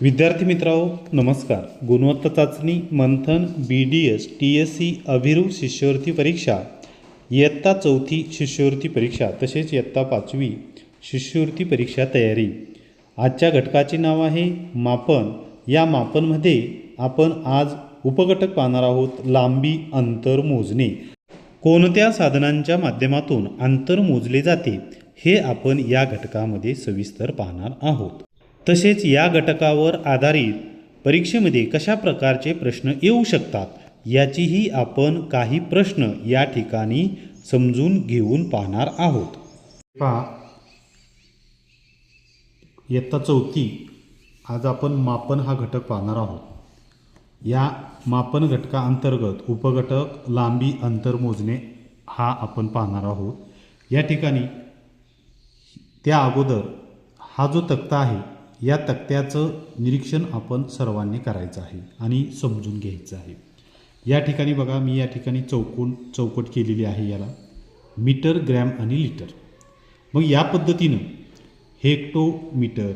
विद्यार्थी मित्रांनो नमस्कार. गुणवत्ता चाचणी Manthan B D S T S C Abhiroop शिष्यवृत्ती परीक्षा इयत्ता चौथी शिष्यवृत्ती परीक्षा तसेच इयत्ता पाचवी शिष्यवृत्ती परीक्षा तयारी. आजच्या घटकाचे नाव आहे मापन. या मापनमध्ये आपण आज उपघटक पाहणार आहोत लांबी अंतर मोजणे. कोणत्या साधनांच्या माध्यमातून अंतर मोजले जाते हे आपण या घटकामध्ये सविस्तर पाहणार आहोत. तसेच या घटकावर आधारित परीक्षेमध्ये कशा प्रकारचे प्रश्न येऊ शकतात याचीही आपण काही प्रश्न या ठिकाणी समजून घेऊन पाहणार आहोत. पहा इयत्ता चौथी. आज आपण मापन हा घटक पाहणार आहोत. या मापन घटकाअंतर्गत उपघटक लांबी अंतर मोजणे हा आपण पाहणार आहोत. या ठिकाणी त्या अगोदर हा जो तक्ता आहे या तक्त्याचं निरीक्षण आपण सर्वांनी करायचं आहे आणि समजून घ्यायचं आहे. या ठिकाणी बघा मी या ठिकाणी चौकोन चौकट केलेली आहे याला. मीटर ग्रॅम आणि लिटर. मग या पद्धतीनं hectometre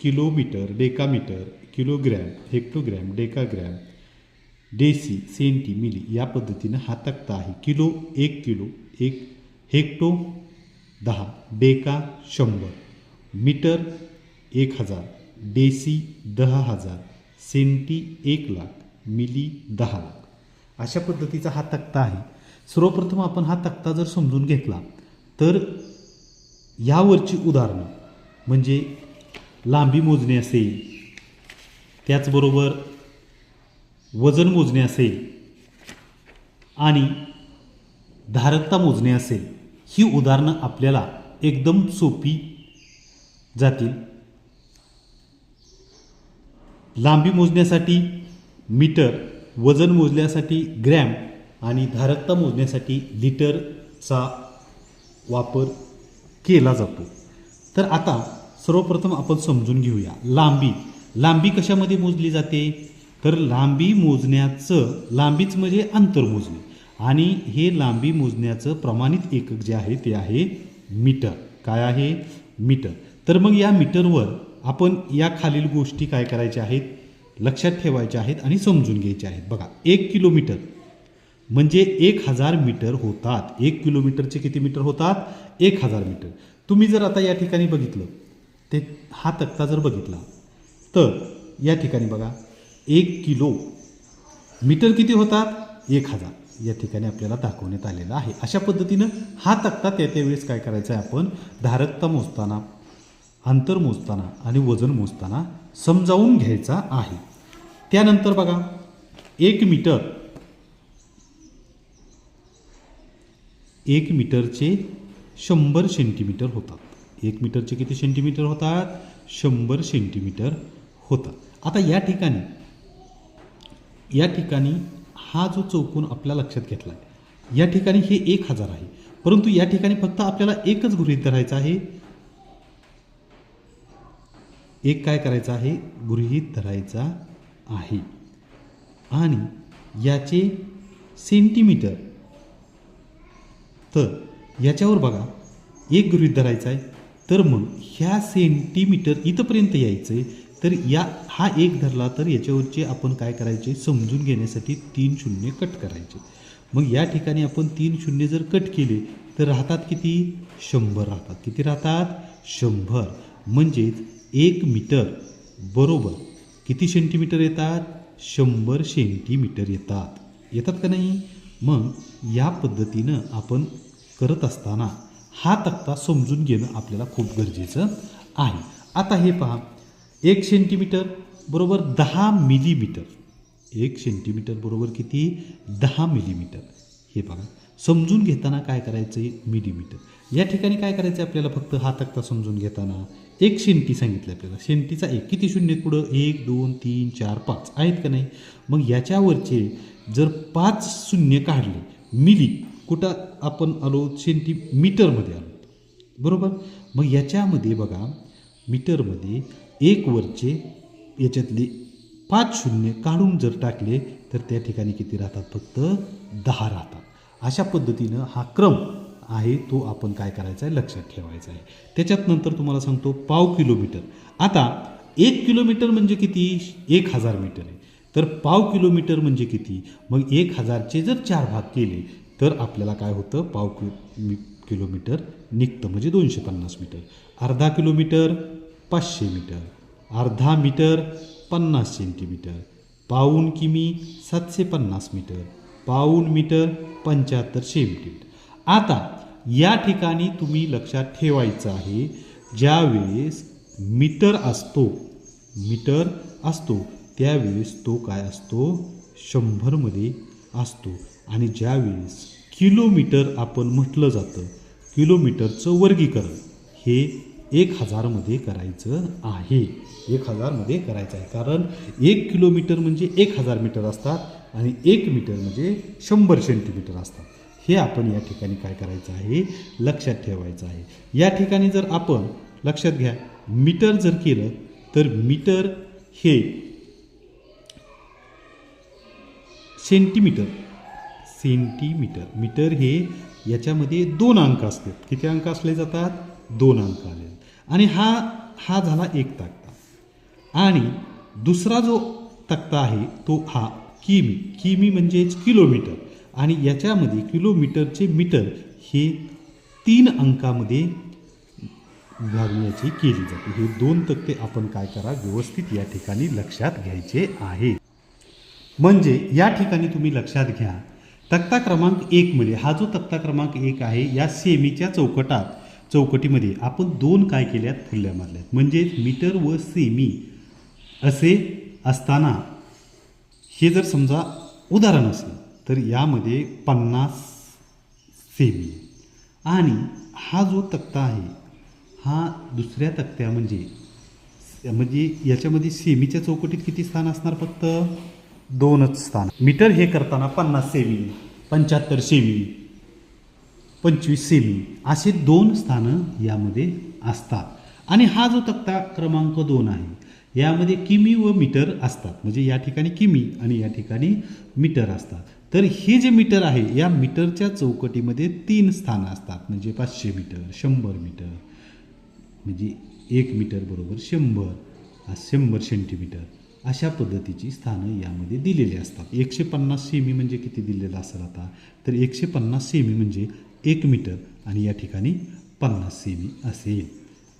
kilometre decametre kilogram hectogram decagram deci centi milli या पद्धतीनं हा तक्ता आहे. किलो एक किलो एक हेक्टो दहा डेका शंभर. मीटर एक हजार डेसी दहा हजार सेंटी एक लाख मिली दहा लाख. अशा पद्धतीचा हा तक्ता आहे. सर्वप्रथम आपण हा तक्ता जर समजून घेतला तर यावरची उदाहरणं म्हणजे लांबी मोजणे असेल त्याचबरोबर वजन मोजणे असेल आणि धारकता मोजणे असेल ही उदाहरणं आपल्याला एकदम सोपी जातील. लांबी मोजण्यासाठी मीटर वजन मोजण्यासाठी ग्रॅम आणि धारकता मोजण्यासाठी लिटरचा वापर केला जातो. तर आता सर्वप्रथम आपण समजून घेऊया. लांबी. लांबी कशामध्ये मोजली जाते? तर लांबी मोजण्याचं लांबीच म्हणजे अंतर मोजणे. आणि हे लांबी मोजण्याचं प्रमाणित एकक जे आहे ते आहे मीटर. काय आहे? मीटर. तर मग या मीटरवर आपण या खालील गोष्टी काय करायच्या आहेत? लक्षात ठेवायच्या आहेत आणि समजून घ्यायच्या आहेत. बघा एक किलोमीटर म्हणजे एक हजार मीटर होतात. एक किलोमीटरचे किती मीटर होतात? एक हजार मीटर. तुम्ही जर आता या ठिकाणी बघितलं ते हा तक्ता जर बघितला तर या ठिकाणी बघा एक किलो मीटर किती होतात? एक हजार. या ठिकाणी आपल्याला दाखवण्यात आलेलं आहे. अशा पद्धतीनं हा तक्ता त्या त्यावेळेस काय करायचा आहे आपण? धारकता मोजताना अंतर मोजताना आणि वजन मोजताना समजावून घ्यायचा आहे. त्यानंतर बघा एक मीटर एक मीटरचे शंभर सेंटीमीटर होतात. एक मीटरचे किती सेंटीमीटर होतात? शंभर सेंटीमीटर होतात. आता या ठिकाणी या ठिकाणी हा जो चौकोन आपल्या लक्षात घेतला आहे या ठिकाणी हे एक हजार आहे. परंतु या ठिकाणी फक्त आपल्याला एकच गृहीत धरायचं आहे एक काय करायचं आहे? गृहीत धरायचा आहे. आणि याचे सेंटीमीटर तर याच्यावर बघा एक गृहित धरायचा आहे. तर मग ह्या सेंटीमीटर इथंपर्यंत यायचं आहे तर या हा एक धरला तर याच्यावरचे आपण काय करायचे? समजून घेण्यासाठी तीन शून्य कट करायचे. मग या ठिकाणी आपण तीन शून्य जर कट केले तर राहतात किती? शंभर राहतात. किती राहतात? शंभर. म्हणजेच एक मीटर बरोबर किती सेंटीमीटर येतात? शंभर सेंटीमीटर येतात. येतात का नाही? मग या पद्धतीनं आपण करत असताना हा तक्ता समजून घेणं आपल्याला खूप गरजेचं आहे. आता हे पहा. एक सेंटीमीटर बरोबर दहा मिलीमीटर एक सेंटीमीटर बरोबर किती? दहा मिलीमीटर हे बघा. समजून घेताना काय करायचं आहे मिलीमीटर? या ठिकाणी काय करायचं आहे आपल्याला फक्त हा तक्ता समजून घेताना? एक शेंटी सांगितलं आपल्याला. शेंटीचा एक. किती शून्य पुढं? एक दोन तीन चार पाच. आहेत का नाही? मग याच्यावरचे जर पाच शून्य काढले मिली कुठं आपण आलो? सेंटीमीटरमध्ये आलो. बरोबर? मग याच्यामध्ये बघा मीटरमध्ये एक वरचे याच्यातले पाच शून्य काढून जर टाकले तर त्या ठिकाणी किती राहतात? फक्त दहा राहतात. अशा पद्धतीनं हा क्रम आहे तो आपण काय करायचा आहे लक्षात ठेवायचा आहे त्याच्यात नंतर तुम्हाला सांगतो पाव किलोमीटर. आता एक किलोमीटर म्हणजे किती? एक हजार मीटर आहे. तर पाव किलोमीटर म्हणजे किती? मग एक हजारचे जर चार भाग केले तर आपल्याला काय होतं? पाव कि मी- किलोमीटर निघतं. म्हणजे दोनशे पन्नास मीटर. अर्धा किलोमीटर पाचशे मीटर. अर्धा मीटर पन्नास सेंटीमीटर. पाऊण किमी सातशे पन्नास मीटर. पाऊण मीटर पंच्याहत्तर सेंटीमीटर आता या ठिकाणी तुम्ही लक्षात ठेवायचं आहे ज्यावेळेस मीटर असतो मीटर असतो त्यावेळेस तो काय असतो? शंभरमध्ये असतो. आणि ज्यावेळेस किलोमीटर आपण म्हटलं जातं किलोमीटरचं वर्गीकरण. हे एक हजारमध्ये करायचं आहे. एक हजारमध्ये करायचं आहे. कारण एक किलोमीटर म्हणजे एक हजार मीटर असतात आणि एक मीटर म्हणजे शंभर सेंटीमीटर असतात. हे आपण या ठिकाणी काय करायचं आहे? लक्षात ठेवायचं आहे. या ठिकाणी जर आपण लक्षात घ्या मीटर जर केलं तर मीटर हे सेंटीमीटर सेंटीमीटर. मीटर हे याच्यामध्ये दोन अंक असतात. किती अंक असले जातात? दोन अंक आले. आणि हा हा झाला एक तक्ता. आणि दुसरा जो तक्ता आहे तो हा किमी. किमी म्हणजेच किलोमीटर. आणि याच्यामध्ये किलोमीटरचे मीटर हे तीन अंकामध्ये विभागण्याची केली जाते. हे दोन तक्ते आपण काय करा व्यवस्थित या ठिकाणी लक्षात घ्यायचे आहे. म्हणजे या ठिकाणी तुम्ही लक्षात घ्या तक्ता क्रमांक एकमध्ये हा जो तक्ता क्रमांक एक आहे या सेमीच्या चौकटात चौकटीमध्ये. आपण दोन काय केल्यात? फुल्या मारल्यात. म्हणजेच मीटर व सेमी असे असताना हे जर समजा उदाहरण असेल तर यामध्ये पन्नास सेमी. आणि हा जो तक्ता आहे हा दुसऱ्या तक्त्या म्हणजे म्हणजे याच्यामध्ये सेमीच्या चौकटीत किती स्थान असणार फक्त? दोनच स्थान. मीटर हे करताना पन्नास सेमी पंच्याहत्तर सेमी. पंचवीस सेमी. असे दोन स्थानं यामध्ये असतात. आणि हा जो तक्ता क्रमांक दोन आहे यामध्ये किमी व मीटर असतात. म्हणजे या ठिकाणी किमी आणि या ठिकाणी मीटर असतात. तर हे जे मीटर आहे या मीटरच्या चौकटीमध्ये तीन स्थानं असतात. म्हणजे पाचशे मीटर शंभर मीटर. म्हणजे एक मीटर बरोबर शंभर शंभर सेंटीमीटर अशा पद्धतीची स्थानं यामध्ये दिलेली असतात. एकशे पन्नास सेमी म्हणजे किती दिलेलं असेल आता? तर एकशे पन्नास सेमी म्हणजे एक मीटर आणि या ठिकाणी पन्नास सेमी असेल.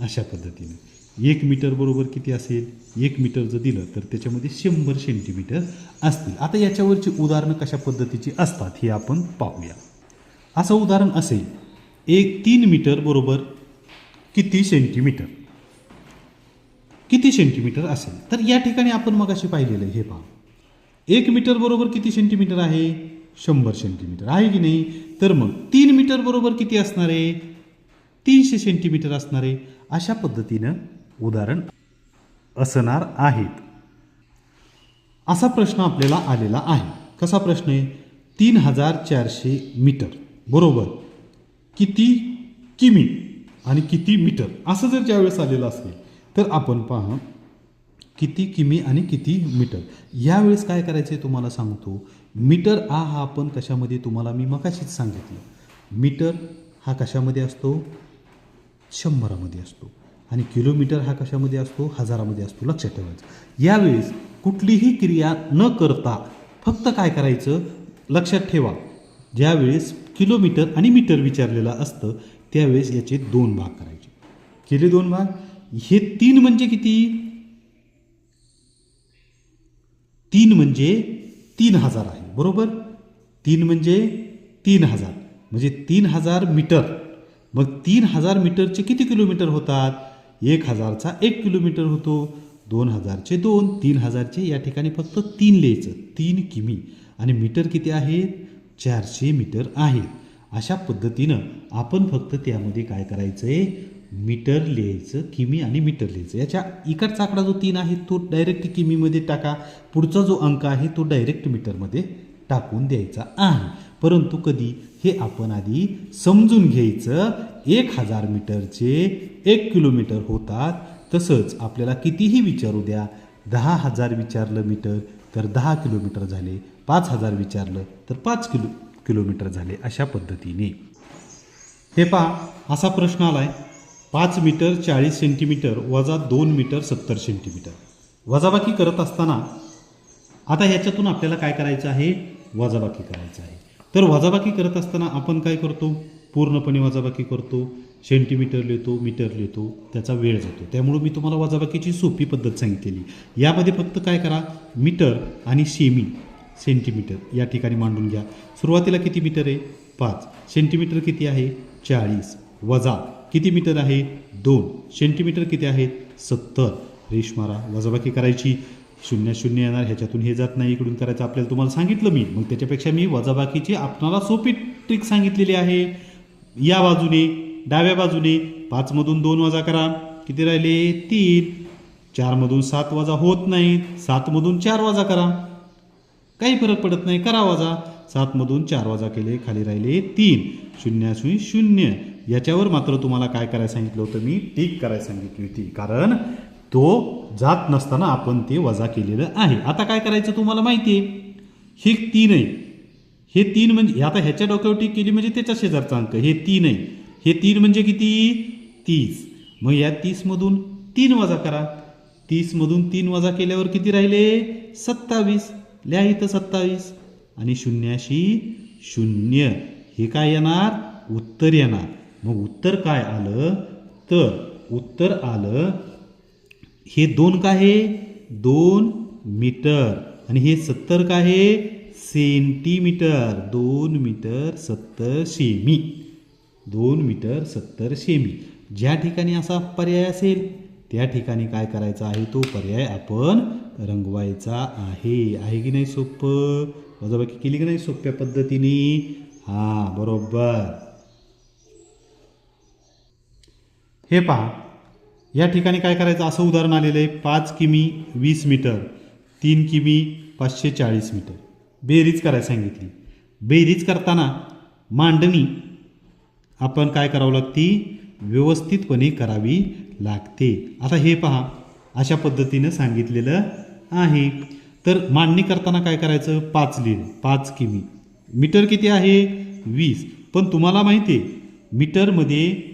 अशा पद्धतीनं. एक मीटर बरोबर किती असेल? एक मीटर जर दिलं तर त्याच्यामध्ये शंभर सेंटीमीटर असतील. आता याच्यावरची उदाहरणं कशा पद्धतीची असतात हे आपण पाहूया. असं उदाहरण असेल एक तीन मीटर बरोबर किती सेंटीमीटर? किती सेंटीमीटर असेल? तर या ठिकाणी आपण मग अशी पाहिलेलं आहे हे पहा. एक मीटर बरोबर किती सेंटीमीटर आहे? शंभर सेंटीमीटर आहे की नाही? तर मग तीन मीटर बरोबर किती असणार आहे? तीनशे सेंटीमीटर असणार आहे. अशा पद्धतीनं उदाहरण असणार आहेत. असा प्रश्न आपल्याला आलेला आहे. कसा प्रश्न आहे? तीन हजार चारशे मीटर बरोबर. किती किमी आणि किती मीटर? असं जर ज्यावेळेस आलेलं असेल तर आपण पहा किती किमी आणि किती मीटर. यावेळेस काय करायचं आहे तुम्हाला सांगतो? मीटर आ हा आपण कशामध्ये तुम्हाला मी मगाशीच सांगितलं. मीटर हा कशामध्ये असतो? शंभरामध्ये असतो. आणि किलोमीटर हा कशामध्ये असतो? हजारामध्ये असतो. लक्षात ठेवायचं. यावेळेस कुठलीही क्रिया न करता फक्त काय करायचं? लक्षात ठेवा. ज्यावेळेस किलोमीटर आणि मीटर विचारलेलं असतं त्यावेळेस याचे दोन भाग करायचे. केले दोन भाग? हे तीन म्हणजे किती? तीन म्हणजे तीन हजार आहे. बरोबर? तीन म्हणजे तीन हजार. म्हणजे तीन हजार मीटर. मग तीन हजार मीटरचे किती किलोमीटर होतात? एक हजारचा एक किलोमीटर होतो. दोन हजारचे दोन तीन हजारचे या ठिकाणी फक्त तीन लिहायचं. तीन किमी. आणि मीटर किती आहेत? चारशे मीटर आहेत. अशा पद्धतीनं आपण फक्त त्यामध्ये काय करायचं आहे मीटर लिहायचं किमी आणि मीटर लिहायचं. याच्या इकडचा आकडा जो तीन आहे तो डायरेक्ट किमीमध्ये टाका. पुढचा जो अंक आहे तो डायरेक्ट मीटरमध्ये टाकून द्यायचा आहे. परंतु कधी? हे आपण आधी समजून घ्यायचं. एक हजार मीटरचे एक किलोमीटर होतात. तसंच आपल्याला कितीही विचारू द्या. दहा हजार विचारलं मीटर तर दहा किलोमीटर झाले. पाच हजार विचारलं तर पाच किलो किलोमीटर झाले. अशा पद्धतीने. हे पहा असा प्रश्न आला आहे पाच मीटर चाळीस सेंटीमीटर वजा दोन मीटर सत्तर सेंटीमीटर. वजाबाकी करत असताना आता ह्याच्यातून आपल्याला काय करायचं आहे? वजाबाकी करायचं आहे. तर वजाबाकी करत असताना आपण काय करतो? पूर्णपणे वजाबाकी करतो. सेंटीमीटर लिहितो मीटर लिहितो त्याचा वेळ जातो. त्यामुळे मी तुम्हाला वजाबाकीची सोपी पद्धत सांगितलेली. यामध्ये फक्त काय करा? मीटर आणि सेमी सेंटीमीटर या ठिकाणी मांडून घ्या. सुरुवातीला किती मीटर आहे? पाच. सेंटीमीटर किती आहे? चाळीस. वजा किती मीटर आहे? दोन. सेंटीमीटर किती आहेत सत्तर. रेश मारा वजाबाकी करायची. शून्य शून्य येणार. ह्याच्यातून हे जात नाही. इकडून करायचं आपल्याला तुम्हाला सांगितलं मी. मग त्याच्यापेक्षा मी वजाबाकीची आपणाला सोपी ट्रिक सांगितलेली आहे. या बाजूने डाव्या बाजूने पाचमधून दोन वजा करा. किती राहिले? तीन. चारमधून सात वजा होत नाहीत. सातमधून चार वजा करा. काही फरक पडत नाही. करा वजा. सातमधून चार वजा केले. खाली राहिले तीन. शून्य शून्य शून्य. याच्यावर मात्र तुम्हाला काय करायला सांगितलं होतं मी? टीक करायला सांगितली होती. कारण तो जात नसताना आपण ते वजा केलेलं आहे. आता काय करायचं तुम्हाला माहिती आहे हे तीन आहे हे तीन म्हणजे आता ह्याच्या डोक्यावर टीक केली म्हणजे त्याच्या शेजारचा अंक. हे तीन आहे हे तीन म्हणजे किती? तीस. मग या तीसमधून तीन वजा करा. तीसमधून तीन वजा केल्यावर किती राहिले? सत्तावीस. लिहा इथं सत्तावीस. आणि शून्याशी शून्य. हे काय येणार? उत्तर येणार. मग उत्तर काय आलं? तर उत्तर आलं हे दोन काय आहे? दोन मीटर. आणि हे सत्तर काय आहे? सेंटीमीटर. दोन मीटर सत्तर सेमी दोन मीटर सत्तर सेमी ज्या ठिकाणी असा पर्याय असेल त्या ठिकाणी काय करायचा आहे? तो पर्याय आपण रंगवायचा आहे. आहे की नाही सोपं? वजाबाकी केली की नाही सोप्या पद्धतीने? हां बरोबर. हे पहा या ठिकाणी काय करायचं? असं उदाहरण आलेलं आहे पाच किमी वीस मीटर तीन किमी पाचशे चाळीस मीटर. बेरीज करायला सांगितली. बेरीज करताना मांडणी आपण काय करावं लागती? व्यवस्थितपणे करावी लागते. आता हे पहा अशा पद्धतीनं सांगितलेलं आहे. तर मांडणी करताना काय करायचं? पाच लिहिलं पाच किमी. मीटर किती आहे? वीस. पण तुम्हाला माहिती आहे मीटरमध्ये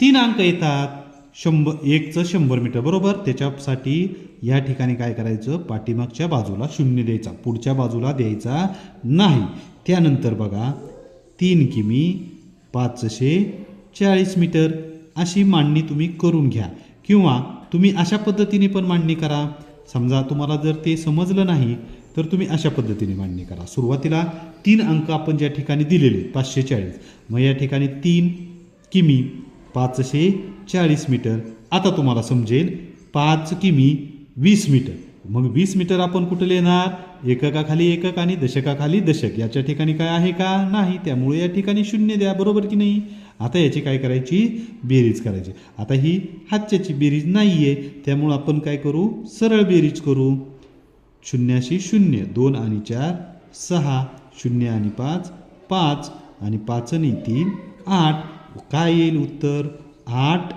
तीन अंक येतात. शंभर एकचं शंभर मीटर बरोबर? त्याच्यासाठी या ठिकाणी काय करायचं? पाठीमागच्या बाजूला शून्य द्यायचा. पुढच्या बाजूला द्यायचा नाही. त्यानंतर बघा तीन किमी पाचशे चाळीस मीटर. अशी मांडणी तुम्ही करून घ्या. किंवा तुम्ही अशा पद्धतीने पण मांडणी करा. समजा तुम्हाला जर ते समजलं नाही तर तुम्ही अशा पद्धतीने मांडणी करा. सुरुवातीला तीन अंक आपण ज्या ठिकाणी दिलेले पाचशे चाळीस. मग या ठिकाणी तीन किमी पाचशे चाळीस मीटर. आता तुम्हाला समजेल पाच किमी वीस मीटर. मग वीस मीटर आपण कुठं लिहिणार एककाखाली एकक आणि दशकाखाली दशक. याच्या ठिकाणी काय आहे का? नाही. त्यामुळे या ठिकाणी शून्य द्या. बरोबर की नाही? आता याची काय करायची? बेरीज करायची. आता ही हातच्याची बेरीज नाही आहे त्यामुळं आपण काय करू? सरळ बेरीज करू. शून्याशी शून्य. दोन आणि चार सहा. शून्य आणि पाच पाच. आणि पाच आणि तीन आठ. काय येईल उत्तर? आठ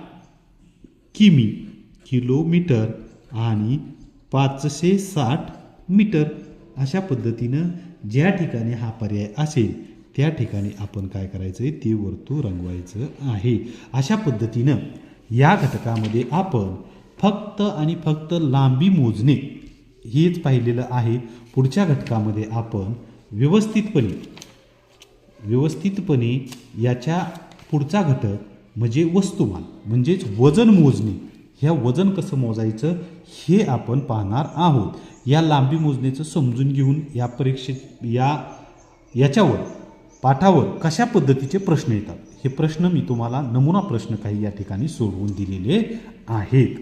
किमी किलोमीटर आणि पाचशे साठ मीटर. अशा पद्धतीनं ज्या ठिकाणी हा पर्याय असेल त्या ठिकाणी आपण काय करायचं आहे ते वर्तुळ रंगवायचं आहे. अशा पद्धतीनं या घटकामध्ये आपण फक्त आणि फक्त लांबी मोजणे हेच पाहिलेलं आहे. पुढच्या घटकामध्ये आपण व्यवस्थितपणे व्यवस्थितपणे याच्या पुढचा घटक म्हणजे वस्तुमान म्हणजेच वजन मोजणे. ह्या वजन कसं मोजायचं? हे आपण पाहणार आहोत. या लांबी मोजण्याचं समजून घेऊन या परीक्षेत या याच्यावर पाठावर कशा पद्धतीचे प्रश्न येतात? हे प्रश्न मी तुम्हाला नमुना प्रश्न काही या ठिकाणी सोडवून दिलेले आहेत.